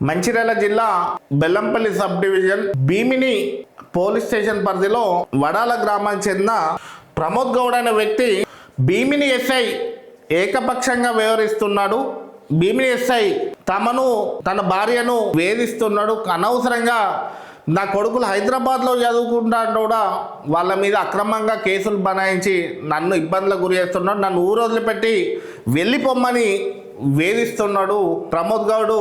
మంచిర్యాల జిల్లా Bellampalli sub division Bhimini police station పరిధిలో వడాల గ్రామానికి చెందిన ప్రమోద్ గౌడ్ అనే వ్యక్తి భీమిని ఎస్ఐ ఏకపక్షంగా వ్యవహరిస్తున్నాడు. భీమిని ఎస్ఐ తమను తన భార్యను వేధిస్తున్నాడు. అనవసరంగా నా కొడుకులు హైదరాబాద్లో చదువుకుంటాడు కూడా వాళ్ళ మీద అక్రమంగా కేసులు బనాయించి నన్ను ఇబ్బందులకు గురి చేస్తున్నాడు. నన్ను ఊరు వదిలిపెట్టి వెళ్ళిపోమ్మని వేధిస్తున్నాడు. ప్రమోద్ గౌడ్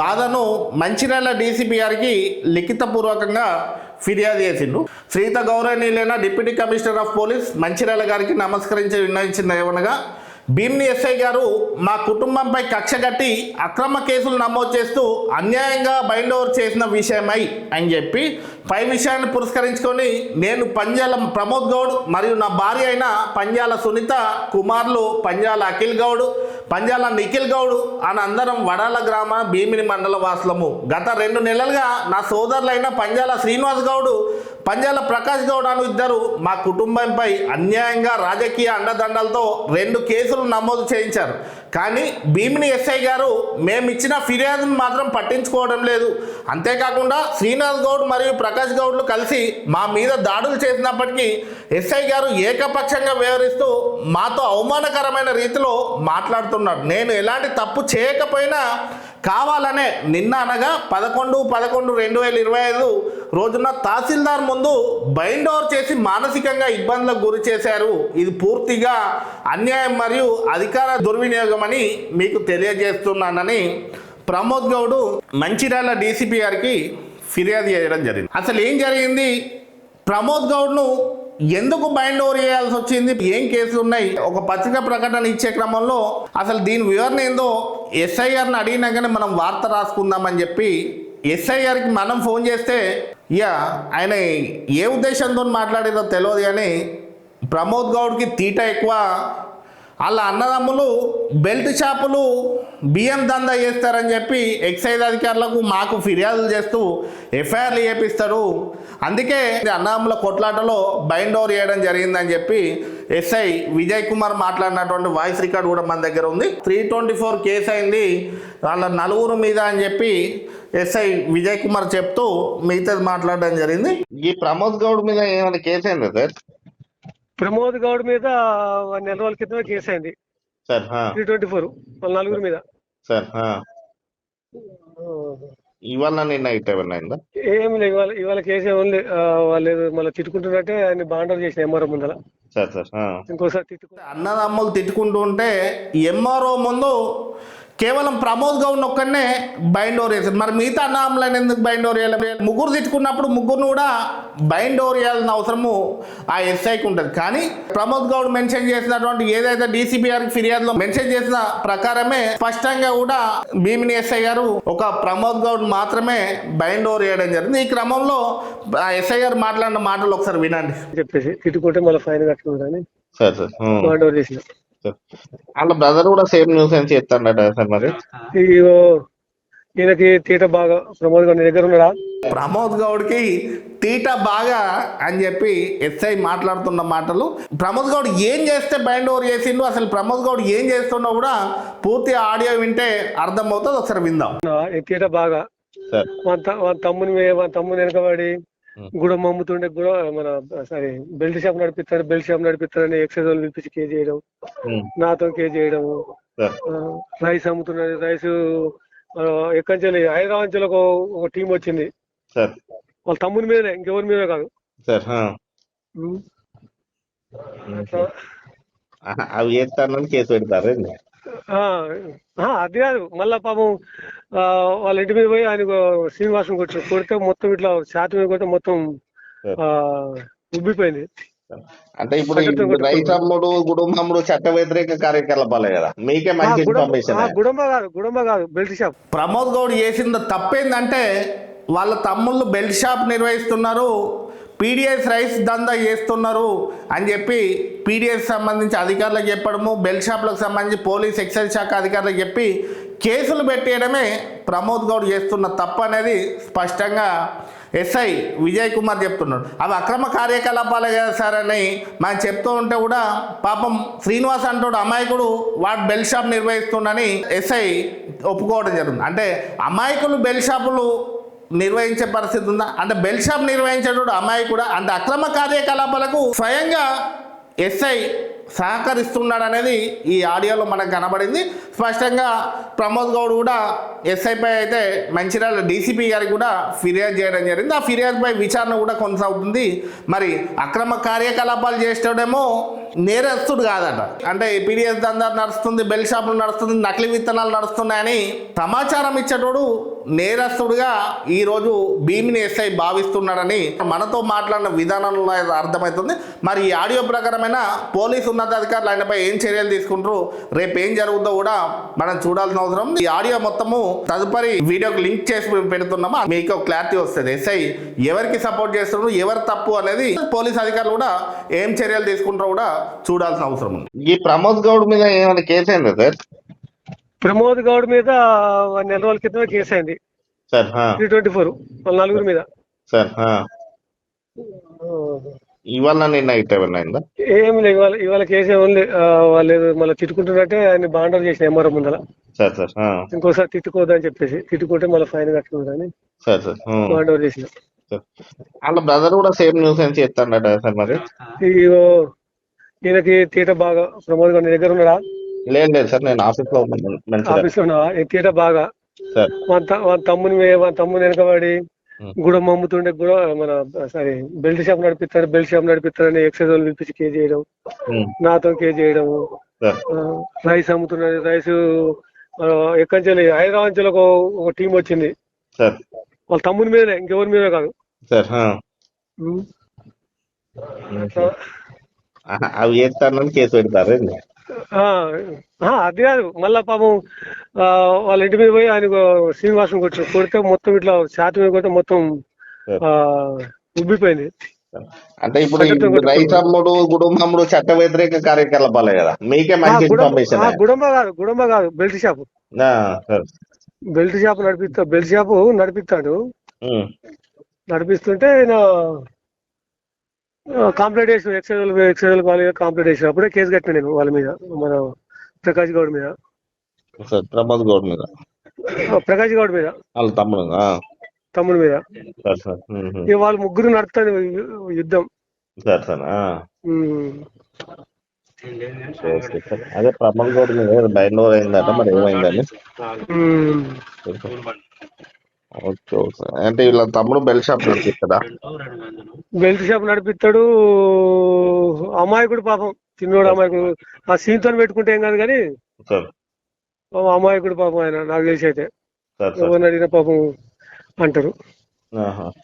బాధను మంచిర్యాల డీసీపీ గారికి లిఖితపూర్వకంగా ఫిర్యాదు చేసిండు. శ్రీత గౌరవనీయులైన deputy commissioner of police Mancherial గారికి నమస్కరించి విన్నవించింది ఏమనగా భీమ్ని ఎస్ఐ గారు మా కుటుంబంపై కక్ష కట్టి అక్రమ కేసులు నమోదు చేస్తూ అన్యాయంగా బైండ్ ఓవర్ చేసిన విషయమై అని చెప్పి పై విషయాన్ని పురస్కరించుకొని నేను పంజాల ప్రమోద్ గౌడ్ మరియు నా భార్య అయిన పంజాల సునీత కుమార్లు పంజాల అఖిల్ గౌడ్ పంజాల నిఖిల్ గౌడ్ అని అందరం వడాల గ్రామ భీమిని మండల వాసులము. గత రెండు నెలలుగా నా సోదరులైన పంజాల శ్రీనివాస్ గౌడ్ పంజాల ప్రకాష్ గౌడ్ అను ఇద్దరు మా కుటుంబంపై అన్యాయంగా రాజకీయ అండదండలతో రెండు కేసులు నమోదు చేయించారు. కానీ భీమిని ఎస్ఐ గారు మేము ఇచ్చిన ఫిర్యాదును మాత్రం పట్టించుకోవడం లేదు. అంతేకాకుండా శ్రీనివాస్ గౌడ్ మరియు ప్రకాష్ గౌడ్లు కలిసి మా మీద దాడులు చేసినప్పటికీ ఎస్ఐ గారు ఏకపక్షంగా వ్యవహరిస్తూ మాతో అవమానకరమైన రీతిలో మాట్లాడుతున్నాడు నేను ఎలాంటి తప్పు చేయకపోయినా కావాలనే నిన్న అనగా పదకొండు పదకొండు రెండు వేల ఇరవై ఐదు రోజున తహసీల్దార్ ముందు బైండ్ ఓవర్ చేసి మానసికంగా ఇబ్బందులకు గురి చేశారు. ఇది పూర్తిగా అన్యాయం మరియు అధికార దుర్వినియోగం అని మీకు తెలియజేస్తున్నానని ప్రమోద్ గౌడ్ మంచిర్యాల డీసీపీ గారికి ఫిర్యాదు చేయడం జరిగింది. అసలు ఏం జరిగింది? ప్రమోద్ గౌడ్ను ఎందుకు బైండ్ ఓవర్ చేయాల్సి వచ్చింది? ఏం కేసులు ఉన్నాయి? ఒక పత్రిక ప్రకటన ఇచ్చే క్రమంలో అసలు దీని వివరణ ఏందో ఎస్ఐఆర్ని అడిగినాకనే మనం వార్త రాసుకుందామని చెప్పి ఎస్ఐఆర్కి మనం ఫోన్ చేస్తే ఇక ఆయన ఏ ఉద్దేశంతో మాట్లాడేదో తెలియదు కానీ ప్రమోద్ గౌడ్కి తీట ఎక్కువ వాళ్ళ అన్నదమ్ములు బెల్ట్ షాపులు బియ్యం దందా చేస్తారని చెప్పి ఎక్సైజ్ అధికారులకు మాకు ఫిర్యాదులు చేస్తూ ఎఫ్ఐఆర్లు చేపిస్తారు. అందుకే అన్నదమ్ముల కొట్లాటలో బైండ్ ఓవర్ చేయడం జరిగిందని చెప్పి ఎస్ఐ విజయ్ కుమార్ మాట్లాడినటువంటి వాయిస్ రికార్డ్ కూడా మన దగ్గర ఉంది. త్రీ ట్వంటీ ఫోర్ కేసు అయింది. వాళ్ళ నలుగురు మీద అని చెప్పి ఎస్ఐ విజయ్ కుమార్ చెప్తూ మిగతాది మాట్లాడడం జరిగింది. ఈ ప్రమోద్ గౌడ్ మీద ఏమైనా కేసు అయిందా సార్? ప్రమోద్ గౌడ్ మీద నెల రోజుల క్రితమే కేసు అయింది. సార్ త్రీ ట్వంటీ ఫోర్ వాళ్ళ నలుగురు మీద. సార్ ఇవాళ నిన్న అయిందా? ఏమి లేదు ఇవాళ ఇవాళ కేసు ఏమీ లేదు వాళ్ళు మళ్ళీ తిట్టుకుంటున్నట్టే ఆయన బాండర్ చేసిన ఎంఆర్ఓ ముందర సార్ సార్ ఇంకోసారి తిట్టుకు అన్నదమ్ములు తిట్టుకుంటూ ఉంటే ఎంఆర్ఓ ముందు కేవలం ప్రమోద్ గౌడ్ ఒక్కనే బైండ్ ఓవర్ చేశారు. మరి మిగతా అన్నదమ్ములను ఎందుకు బైండ్ ఓవర్ చేయాలి? ముగ్గురు తిట్టుకున్నప్పుడు ముగ్గురును కూడా బైండ్ ఓవర్ చేయాల్సిన అవసరము ఆ ఎస్ఐకి ఉంటుంది. కానీ ప్రమోద్ గౌడ్ మెన్షన్ చేసినటువంటి ఏదైతే డీసీపీ గారికి ఫిర్యాదులో మెన్షన్ చేసిన ప్రకారమే స్పష్టంగా కూడా భీమిని ఎస్ఐ గారు ఒక ప్రమోద్ గౌడ్ మాత్రమే బైండ్ ఓవర్ చేయడం జరిగింది. ఈ క్రమంలో ఆ ఎస్ఐ గారు మాట్లాడిన మాటలు ఒకసారి వినండి. చెప్పేసి తిట్టుకుంటే మళ్ళీ ఫైన్ కట్టుకుంటారని సార్ సార్ వాళ్ళ బ్రదర్ కూడా సేమ్ న్యూస్ అని చేస్తాడట సార్ మరి? ఇగో ఈయనకి తీట బాగా ప్రమోద్ గౌడ్ నీ దగ్గర ఉన్నాడా? ప్రమోద్ గౌడ్కి తీట బాగా అని చెప్పి ఎస్ఐ మాట్లాడుతున్న మాటలు. ప్రమోద్ గౌడ్ ఏం చేస్తే బైండ్ ఓవర్ చేసిండు అసలు ప్రమోద్ గౌడ్ ఏం చేస్తున్నా కూడా పూర్తి ఆడియో వింటే అర్థమవుతుంది ఒకసారి విందాం. ఈ తీట బాగా. సార్. వాళ్ళ తమ్ముని వాళ్ళ తమ్ముని వెనకబడి. గుడం అమ్ముతుండే గుడ మన సారీ బెల్ట్ షాప్ నడిపిస్తాడు బెల్ట్ షాప్ నడిపిస్తాడని ఎక్సైజ్ వాళ్ళు పిలిపించి కేజీ చేయడం నాతో కేజీ చేయడం రైస్ అమ్ముతున్నది రైస్ ఎక్కడి నుంచి హైదరాబాద్ నుంచి ఒక ఒక టీం వచ్చింది. వాళ్ళ తమ్ముని మీదనే ఇంకెవరి మీద కాదు. అవి చేస్తానని కేసు పెడతారు అది కాదు. మళ్ళా పాపం వాళ్ళ ఇంటి మీద పోయి ఆయన శ్రీనివాసం కొట్టి కొడితే మొత్తం ఇట్లా ఛాతి మీద కొడితే మొత్తం ఆ, ఉబ్బిపోయింది. అంటే ఇప్పుడు రైతమ్ముడు కుటుంబముడు చట్ట వ్యతిరేక కార్యకలాపాలే కదా. మీకే మంచి గుడంబ ఇన్ఫర్మేషన్ గుడంబ కాదు గుడంబ కాదు బెల్ట్ షాప్. ప్రమోద్ గౌడ్ చేసిన తప్పేందంటే వాళ్ళ తమ్ముళ్ళు బెల్ట్ షాప్ నిర్వహిస్తున్నారు పీడిఎస్ రైస్ దందా చేస్తున్నారు అని చెప్పి పీడిఎస్ సంబంధించి అధికారులకు చెప్పడము బెల్ షాప్లకు సంబంధించి పోలీస్ ఎక్సైజ్ శాఖ అధికారులకు చెప్పి కేసులు పెట్టేయడమే ప్రమోద్ గౌడ్ చేస్తున్న తప్పు అనేది స్పష్టంగా ఎస్ఐ విజయ్ కుమార్ చెప్తున్నాడు. అవి అక్రమ కార్యకలాపాలే కదా సార్ అని మనం చెప్తూ ఉంటే కూడా పాపం శ్రీనివాస్ అంటాడు అమాయకుడు వాడు బెల్ షాప్ నిర్వహిస్తుండని ఎస్ఐ ఒప్పుకోవడం జరుగుతుంది. అంటే అమాయకులు బెల్ షాపులు నిర్వహించే పరిస్థితి ఉందా? అంటే బెల్ షాప్ నిర్వహించేటోడు కూడా అంటే అక్రమ కార్యకలాపాలకు స్వయంగా ఎస్ఐ సహకరిస్తున్నాడు అనేది ఈ ఆడియోలో మనకు కనబడింది. స్పష్టంగా ప్రమోద్ గౌడ్ కూడా ఎస్ఐపై అయితే మంచిర్యాల డీసీపీ గారికి కూడా ఫిర్యాదు చేయడం జరిగింది. ఆ ఫిర్యాదుపై విచారణ కూడా కొనసాగుతుంది. మరి అక్రమ కార్యకలాపాలు చేసేటోడేమో నేరస్తుడు కాదట. అంటే పీడిఎస్ దందా నడుస్తుంది బెల్ షాపులు నడుస్తుంది నకిలీ విత్తనాలు నడుస్తున్నాయని సమాచారం ఇచ్చేటోడు నేరస్తుడుగా ఈరోజు భీమిని ఎస్ఐ భావిస్తున్నాడని మనతో మాట్లాడిన విధానంలో అర్థమవుతుంది. మరి ఈ ఆడియో ప్రకారమైన పోలీసు ఉన్నతాధికారులు ఆయనపై ఏం చర్యలు తీసుకుంటారు? రేపు ఏం జరుగుతుందో కూడా మనం చూడాల్సిన అవసరం. ఈ ఆడియో మొత్తము తదుపరి వీడియోకి లింక్ చేసి పెడుతున్నాము. మీకు క్లారిటీ వస్తుంది. ఎస్ఐ ఎవరికి సపోర్ట్ చేస్తున్నారు ఎవరు తప్పు అనేది పోలీస్ అధికారులు కూడా ఏం చర్యలు తీసుకుంటారో కూడా చూడాల్సిన అవసరం ఉంది. ఈ ప్రమోద్ గౌడ్ మీద ఏమైనా కేసు అయిందా సార్? ప్రమోద్ గౌడ్ మీద నెల రోజుల క్రితమే కేసు అయింది. త్రీ ట్వంటీ ఫోర్ వాళ్ళ నలుగురు మీద. సార్ ఇవాళ నిన్న ఏం లేదు ఇవాళ ఇవాళ కేసు ఓన్లీ వాళ్ళు మళ్ళీ తిట్టుకుంటున్నట్టే ఆయన బాండర్ చేసిన ఎంఆర్ఓ ముందర సార్ సార్ ఇంకోసారి తిట్టుకోవద్దని చెప్పేసి తిట్టుకుంటే మళ్ళీ ఫైన్ కట్టుకుందని బాండర్ చేసిన. వాళ్ళ బ్రదర్ కూడా సేమ్ న్యూస్ అని చేస్తాడట సార్ మరి. ఈయనకి తీట బాగా ప్రమోద్ గారు దగ్గర ఉన్నాడా? లేదు లేదు సార్ నేను ఆఫీస్లో ఆఫీస్లో బాగా? వాళ్ళ తమ్ముని వాళ్ళ తమ్ముని వెనకబడి. గుడం అమ్ముతుండే కూడా మన సారీ బెల్ట్ షాప్ నడిపిస్తాడు బెల్ట్ షాప్ నడిపిస్తాడని ఎక్సైజ్ వాళ్ళు పిలిపించి కేజీ చేయడం నాతో సార్. ఆ, రైస్ అమ్ముతున్నాడు రైస్ ఎక్కడి నుంచి హైదరాబాద్ నుంచి ఒక టీం వచ్చింది. వాళ్ళ తమ్ముని మీదనే ఇంకెవరి మీద కాదు. అవి చేస్తానని కేసు పెడతారు అది కాదు. మళ్ళా పాపం వాళ్ళ ఇంటి మీద పోయి ఆయన శ్రీనివాసం కొట్టి కొడితే మొత్తం ఇట్లా ఛాతి మీద కొడితే మొత్తం ఉబ్బిపోయింది. అంటే ఇప్పుడు ఈ రైతు అమ్ముడు కుటుంబముడు చట్ట వ్యతిరేక కార్యకలాపాలే కదా. మీకే మంచి ఇన్ఫర్మేషన్. గుడంబ కాదు గుడంబ కాదు బెల్ట్ షాప్. బెల్ట్ షాప్ నడిపిస్తా బెల్ట్ షాప్ నడిపిస్తాడు. నడిపిస్తుంటే ఆయన కాంప్లైంట్ చేసిన ఎక్సైజ్ ఎక్సైజ్ వాళ్ళ మీద కాంప్లైంట్ చేసిన. అప్పుడే కేసు కట్టిన నేను వాళ్ళ మీద మన ప్రకాష్ గౌడ్ మీద. సార్ ప్రమోద్ గౌడ్ మీద. ప్రకాష్ గౌడ్ మీద. వాళ్ళ తమ్ముడు తమ్ముడి మీద. వాళ్ళు ముగ్గురు నడుపుతాడు యుద్ధం. Sir sir. అదే ప్రమోద్ గౌడ్ మీద ఓవర్ అయిందట మరి ఏమైందని. ఓకే ఓకే అంటే వీళ్ళ తమ్ముడు బెల్ షాప్ నడిపిస్తాడా బెల్ట్ షాప్ నడిపిస్తాడు. అమాయకుడు పాపం. చిన్నోడు అమాయకుడు. ఆ సీన్తో పెట్టుకుంటే ఏం కాదు కానీ అమాయకుడు పాపం ఆయన. నాకు తెలిసి అయితే ఎవరిని అడిగినా పాపం అంటారు.